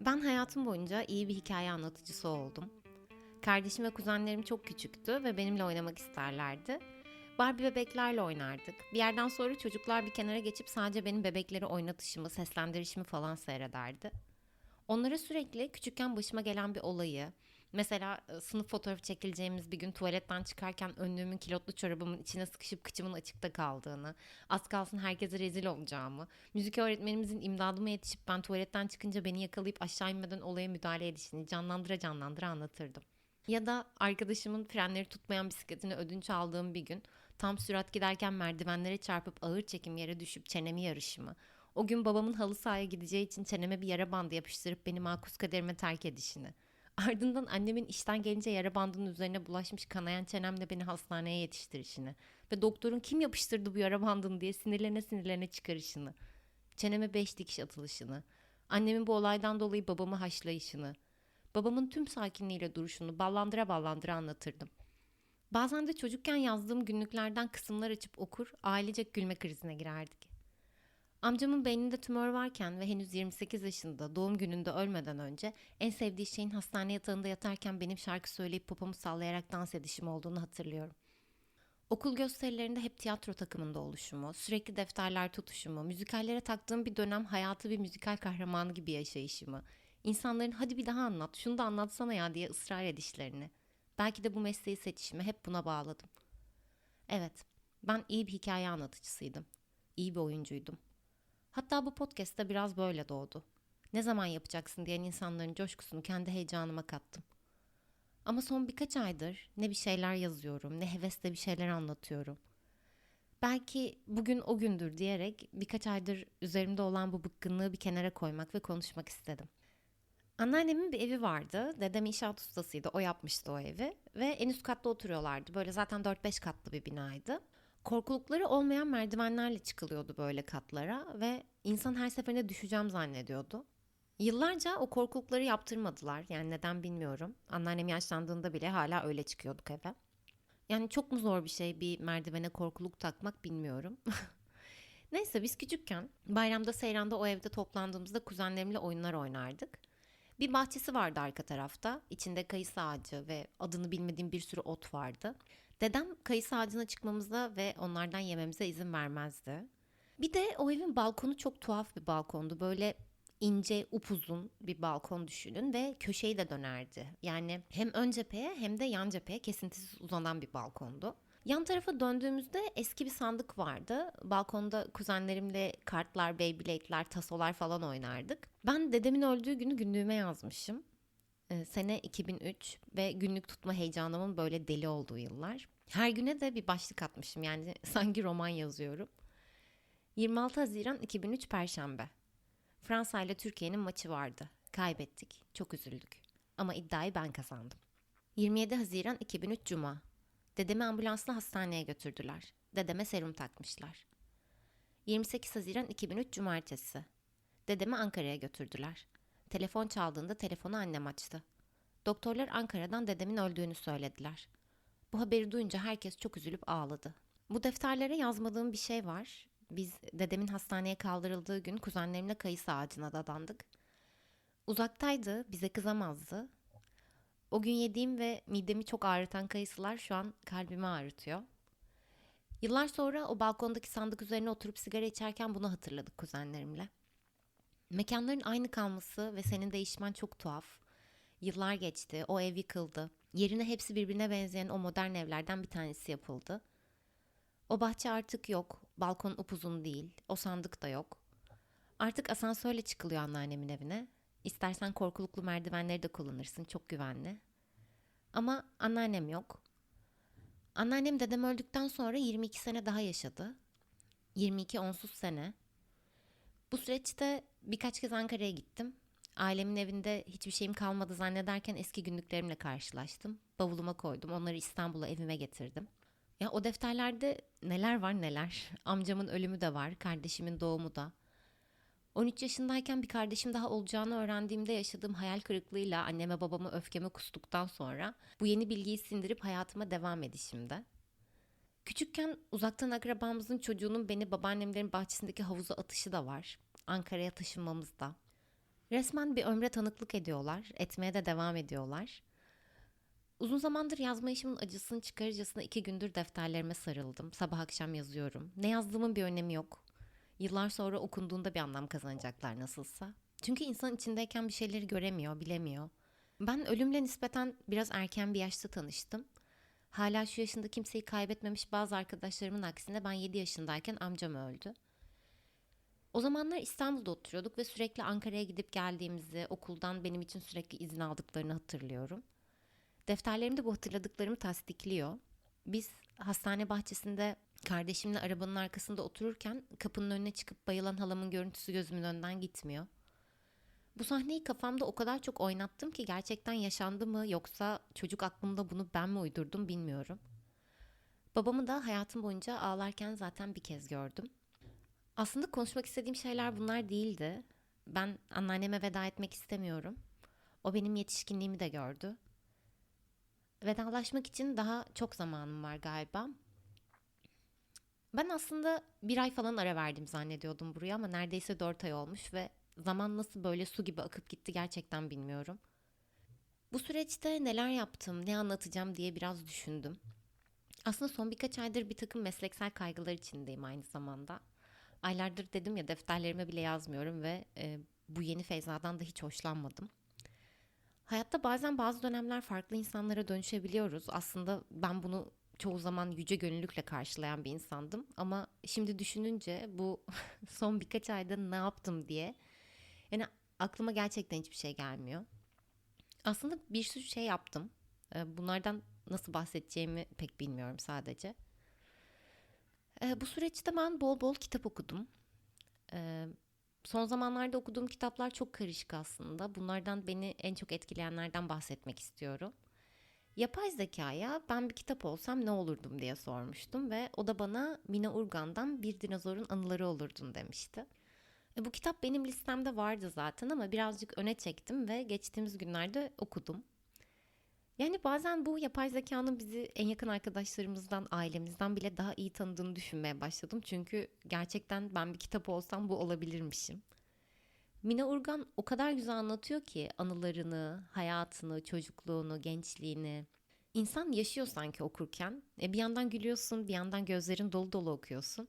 Ben hayatım boyunca iyi bir hikaye anlatıcısı oldum. Kardeşim ve kuzenlerim çok küçüktü ve benimle oynamak isterlerdi. Barbie bebeklerle oynardık. Bir yerden sonra çocuklar bir kenara geçip sadece benim bebekleri oynatışımı, seslendirişimi falan seyrederdi. Onlara sürekli küçükken başıma gelen bir olayı, mesela e, sınıf fotoğrafı çekileceğimiz bir gün tuvaletten çıkarken önlüğümün kilotlu çorabımın içine sıkışıp kıçımın açıkta kaldığını, az kalsın herkese rezil olacağımı, müzik öğretmenimizin imdadıma yetişip ben tuvaletten çıkınca beni yakalayıp aşağı inmeden olaya müdahale edişini canlandıra canlandıra anlatırdım. Ya da arkadaşımın frenleri tutmayan bisikletini ödünç aldığım bir gün tam sürat giderken merdivenlere çarpıp ağır çekim yere düşüp çenemi yarışımı, o gün babamın halı sahaya gideceği için çeneme bir yara bandı yapıştırıp beni makus kaderime terk edişini. Ardından annemin işten gelince yara bandının üzerine bulaşmış kanayan çenemle beni hastaneye yetiştirişini ve doktorun kim yapıştırdı bu yara bandını diye sinirlerine sinirlerine çıkarışını. Çeneme beş dikiş atılışını. Annemin bu olaydan dolayı babamı haşlayışını. Babamın tüm sakinliğiyle duruşunu ballandıra ballandıra anlatırdım. Bazen de çocukken yazdığım günlüklerden kısımlar açıp okur, ailecek gülme krizine girerdik. Amcamın beyninde tümör varken ve henüz 28 yaşında doğum gününde ölmeden önce en sevdiği şeyin hastane yatağında yatarken benim şarkı söyleyip popomu sallayarak dans edişim olduğunu hatırlıyorum. Okul gösterilerinde hep tiyatro takımında oluşumu, sürekli defterler tutuşumu, müzikallere taktığım bir dönem hayatı bir müzikal kahramanı gibi yaşayışımı, insanların hadi bir daha anlat, şunu da anlatsana ya diye ısrar edişlerini. Belki de bu mesleği seçişimi hep buna bağladım. Evet, ben iyi bir hikaye anlatıcısıydım. İyi bir oyuncuydum. Hatta bu podcast da biraz böyle doğdu. Ne zaman yapacaksın diyen insanların coşkusunu kendi heyecanıma kattım. Ama son birkaç aydır ne bir şeyler yazıyorum, ne hevesle bir şeyler anlatıyorum. Belki bugün o gündür diyerek birkaç aydır üzerimde olan bu bıkkınlığı bir kenara koymak ve konuşmak istedim. Anneannemin bir evi vardı. Dedem inşaat ustasıydı. O yapmıştı o evi. Ve en üst katta oturuyorlardı. Böyle zaten 4-5 katlı bir binaydı. Korkulukları olmayan merdivenlerle çıkılıyordu böyle katlara ve insan her seferinde düşeceğim zannediyordu. Yıllarca o korkulukları yaptırmadılar. Yani neden bilmiyorum. Anneannem yaşlandığında bile hala öyle çıkıyorduk eve. Yani çok mu zor bir şey bir merdivene korkuluk takmak bilmiyorum. Neyse biz küçükken bayramda seyranda o evde toplandığımızda kuzenlerimle oyunlar oynardık. Bir bahçesi vardı arka tarafta. İçinde kayısı ağacı ve adını bilmediğim bir sürü ot vardı. Dedem kayısı ağacına çıkmamıza ve onlardan yememize izin vermezdi. Bir de o evin balkonu çok tuhaf bir balkondu. Böyle ince, upuzun bir balkon düşünün ve köşeyi de dönerdi. Yani hem ön cepheye hem de yan cepheye kesintisiz uzanan bir balkondu. Yan tarafa döndüğümüzde eski bir sandık vardı. Balkonda kuzenlerimle kartlar, beyblade'ler, tasolar falan oynardık. Ben dedemin öldüğü günü günlüğüme yazmışım. Ee, sene 2003 ve günlük tutma heyecanımın böyle deli olduğu yıllar. Her güne de bir başlık atmışım yani sanki roman yazıyorum. 26 Haziran 2003 Perşembe. Fransa ile Türkiye'nin maçı vardı. Kaybettik. Çok üzüldük. Ama iddiayı ben kazandım. 27 Haziran 2003 Cuma. Dedemi ambulansla hastaneye götürdüler. Dedeme serum takmışlar. 28 Haziran 2003 Cumartesi. Dedemi Ankara'ya götürdüler. Telefon çaldığında telefonu annem açtı. Doktorlar Ankara'dan dedemin öldüğünü söylediler. Bu haberi duyunca herkes çok üzülüp ağladı. Bu defterlere yazmadığım bir şey var. Biz dedemin hastaneye kaldırıldığı gün kuzenlerimle kayısı ağacına dadandık. Uzaktaydı, bize kızamazdı. O gün yediğim ve midemi çok ağrıtan kayısılar şu an kalbimi ağrıtıyor. Yıllar sonra o balkondaki sandık üzerine oturup sigara içerken bunu hatırladık kuzenlerimle. Mekanların aynı kalması ve senin değişmen çok tuhaf. Yıllar geçti, o ev yıkıldı. Yerine hepsi birbirine benzeyen o modern evlerden bir tanesi yapıldı. O bahçe artık yok, balkon upuzun değil, o sandık da yok. Artık asansörle çıkılıyor anneannemin evine. İstersen korkuluklu merdivenleri de kullanırsın, çok güvenli. Ama anneannem yok. Anneannem dedem öldükten sonra 22 sene daha yaşadı. 22 onsuz sene. Bu süreçte birkaç kez Ankara'ya gittim. Ailemin evinde hiçbir şeyim kalmadı zannederken eski günlüklerimle karşılaştım. Bavuluma koydum. Onları İstanbul'a evime getirdim. Ya o defterlerde neler var neler. Amcamın ölümü de var, kardeşimin doğumu da. 13 yaşındayken bir kardeşim daha olacağını öğrendiğimde yaşadığım hayal kırıklığıyla anneme babama öfkeme kustuktan sonra bu yeni bilgiyi sindirip hayatıma devam edişimde. Küçükken uzaktan akrabamızın çocuğunun beni babaannemlerin bahçesindeki havuza atışı da var. Ankara'ya taşınmamız da. Resmen bir ömre tanıklık ediyorlar, etmeye de devam ediyorlar. Uzun zamandır yazma işimin acısını çıkarıcısına iki gündür defterlerime sarıldım. Sabah akşam yazıyorum. Ne yazdığımın bir önemi yok. Yıllar sonra okunduğunda bir anlam kazanacaklar nasılsa. Çünkü insan içindeyken bir şeyleri göremiyor, bilemiyor. Ben ölümle nispeten biraz erken bir yaşta tanıştım. Hala şu yaşında kimseyi kaybetmemiş bazı arkadaşlarımın aksine ben 7 yaşındayken amcam öldü. O zamanlar İstanbul'da oturuyorduk ve sürekli Ankara'ya gidip geldiğimizi, okuldan benim için sürekli izin aldıklarını hatırlıyorum. Defterlerimde bu hatırladıklarımı tasdikliyor. Biz hastane bahçesinde kardeşimle arabanın arkasında otururken kapının önüne çıkıp bayılan halamın görüntüsü gözümün önünden gitmiyor. Bu sahneyi kafamda o kadar çok oynattım ki gerçekten yaşandı mı yoksa çocuk aklımda bunu ben mi uydurdum bilmiyorum. Babamı da hayatım boyunca ağlarken zaten bir kez gördüm. Aslında konuşmak istediğim şeyler bunlar değildi. Ben anneanneme veda etmek istemiyorum. O benim yetişkinliğimi de gördü. Vedalaşmak için daha çok zamanım var galiba. Ben aslında bir ay falan ara verdim zannediyordum buraya ama neredeyse dört ay olmuş ve zaman nasıl böyle su gibi akıp gitti gerçekten bilmiyorum. Bu süreçte neler yaptım, ne anlatacağım diye biraz düşündüm. Aslında son birkaç aydır bir takım mesleksel kaygılar içindeyim aynı zamanda. Aylardır dedim ya defterlerime bile yazmıyorum ve e, bu yeni Feyza'dan da hiç hoşlanmadım. Hayatta bazen bazı dönemler farklı insanlara dönüşebiliyoruz. Aslında ben bunu çoğu zaman yüce gönüllükle karşılayan bir insandım. Ama şimdi düşününce bu son birkaç ayda ne yaptım diye yani aklıma gerçekten hiçbir şey gelmiyor. Aslında bir sürü şey yaptım. Ee, bunlardan nasıl bahsedeceğimi pek bilmiyorum sadece. Ee, bu süreçte ben bol bol kitap okudum. Ee, son zamanlarda okuduğum kitaplar çok karışık aslında. Bunlardan beni en çok etkileyenlerden bahsetmek istiyorum. Yapay zekaya ben bir kitap olsam ne olurdum diye sormuştum ve o da bana Mina Urgan'dan Bir Dinozorun Anıları olurdun demişti. E, bu kitap benim listemde vardı zaten ama birazcık öne çektim ve geçtiğimiz günlerde okudum. Yani bazen bu yapay zekanın bizi en yakın arkadaşlarımızdan, ailemizden bile daha iyi tanıdığını düşünmeye başladım. Çünkü gerçekten ben bir kitap olsam bu olabilirmişim. Mina Urgan o kadar güzel anlatıyor ki anılarını, hayatını, çocukluğunu, gençliğini. İnsan yaşıyor sanki okurken. E bir yandan gülüyorsun, bir yandan gözlerin dolu dolu okuyorsun.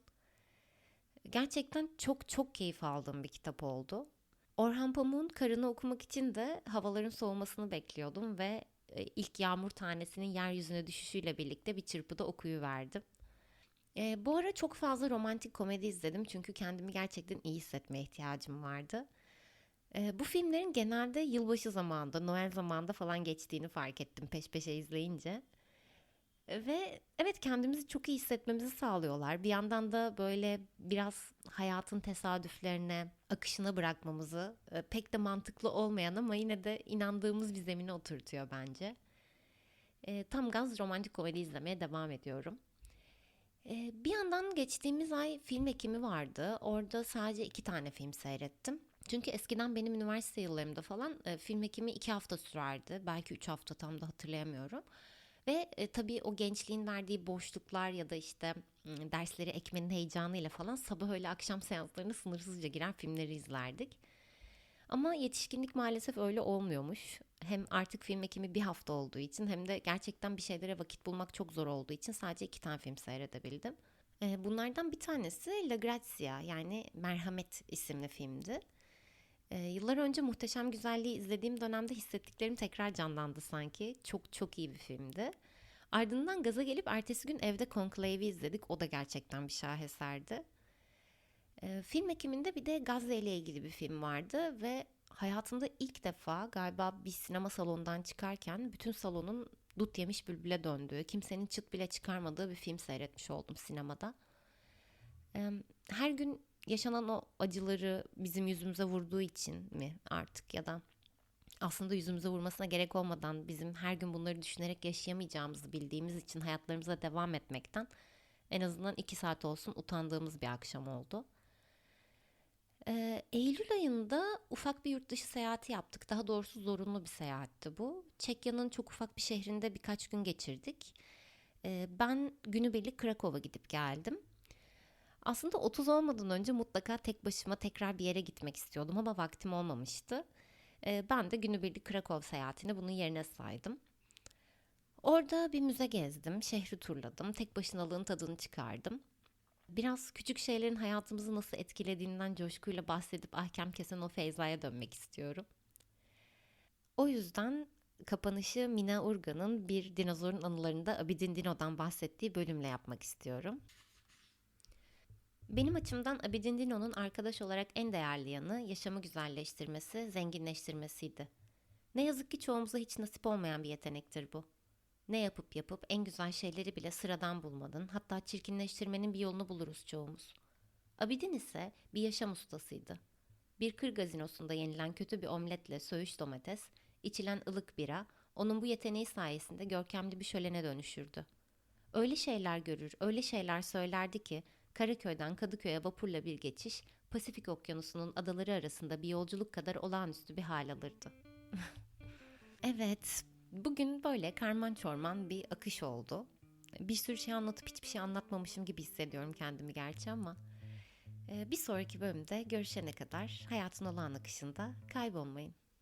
Gerçekten çok çok keyif aldığım bir kitap oldu. Orhan Pamuk'un Karını okumak için de havaların soğumasını bekliyordum ve ilk yağmur tanesinin yeryüzüne düşüşüyle birlikte bir çırpıda okuyuverdim. E, bu ara çok fazla romantik komedi izledim çünkü kendimi gerçekten iyi hissetmeye ihtiyacım vardı. E, bu filmlerin genelde yılbaşı zamanında, Noel zamanında falan geçtiğini fark ettim peş peşe izleyince. Ve evet kendimizi çok iyi hissetmemizi sağlıyorlar. Bir yandan da böyle biraz hayatın tesadüflerine, akışına bırakmamızı e, pek de mantıklı olmayan ama yine de inandığımız bir zemine oturtuyor bence. E, tam gaz romantik komedi izlemeye devam ediyorum. E, bir yandan geçtiğimiz ay film ekimi vardı. Orada sadece iki tane film seyrettim. Çünkü eskiden benim üniversite yıllarımda falan e, film ekimi iki hafta sürerdi. Belki üç hafta tam da hatırlayamıyorum. Ve e, tabii o gençliğin verdiği boşluklar ya da işte dersleri ekmenin heyecanıyla falan sabah öyle akşam seanslarına sınırsızca giren filmleri izlerdik. Ama yetişkinlik maalesef öyle olmuyormuş. Hem artık film ekimi bir hafta olduğu için hem de gerçekten bir şeylere vakit bulmak çok zor olduğu için sadece iki tane film seyredebildim. Bunlardan bir tanesi La Grazia yani Merhamet isimli filmdi. Ee, yıllar önce Muhteşem Güzelliği izlediğim dönemde hissettiklerim tekrar canlandı sanki. Çok çok iyi bir filmdi. Ardından gaza gelip ertesi gün evde Conclave'i izledik. O da gerçekten bir şaheserdi. Ee, film ekiminde bir de Gazze ile ilgili bir film vardı ve hayatımda ilk defa galiba bir sinema salonundan çıkarken bütün salonun dut yemiş bülbüle döndüğü, kimsenin çıt bile çıkarmadığı bir film seyretmiş oldum sinemada. Ee, her gün yaşanan o acıları bizim yüzümüze vurduğu için mi artık ya da aslında yüzümüze vurmasına gerek olmadan bizim her gün bunları düşünerek yaşayamayacağımızı bildiğimiz için hayatlarımıza devam etmekten en azından iki saat olsun utandığımız bir akşam oldu. Ee, Eylül ayında ufak bir yurt dışı seyahati yaptık. Daha doğrusu zorunlu bir seyahatti bu. Çekya'nın çok ufak bir şehrinde birkaç gün geçirdik. Ee, ben günübirlik Krakow'a gidip geldim. Aslında 30 olmadan önce mutlaka tek başıma tekrar bir yere gitmek istiyordum ama vaktim olmamıştı. Ee, ben de günübirlik Krakow seyahatini bunun yerine saydım. Orada bir müze gezdim, şehri turladım, tek başınalığın tadını çıkardım. Biraz küçük şeylerin hayatımızı nasıl etkilediğinden coşkuyla bahsedip ahkam kesen o Feyza'ya dönmek istiyorum. O yüzden kapanışı Mina Urgan'ın bir dinozorun anılarında Abidin Dino'dan bahsettiği bölümle yapmak istiyorum. Benim açımdan Abidin Dino'nun arkadaş olarak en değerli yanı yaşamı güzelleştirmesi, zenginleştirmesiydi. Ne yazık ki çoğumuza hiç nasip olmayan bir yetenektir bu. Ne yapıp yapıp en güzel şeyleri bile sıradan bulmanın, hatta çirkinleştirmenin bir yolunu buluruz çoğumuz. Abidin ise bir yaşam ustasıydı. Bir kır gazinosunda yenilen kötü bir omletle söğüş domates, içilen ılık bira, onun bu yeteneği sayesinde görkemli bir şölene dönüşürdü. Öyle şeyler görür, öyle şeyler söylerdi ki Karaköy'den Kadıköy'e vapurla bir geçiş, Pasifik Okyanusu'nun adaları arasında bir yolculuk kadar olağanüstü bir hal alırdı. evet, bugün böyle karman çorman bir akış oldu. Bir sürü şey anlatıp hiçbir şey anlatmamışım gibi hissediyorum kendimi gerçi ama... e, Bir sonraki bölümde görüşene kadar hayatın olağan akışında kaybolmayın.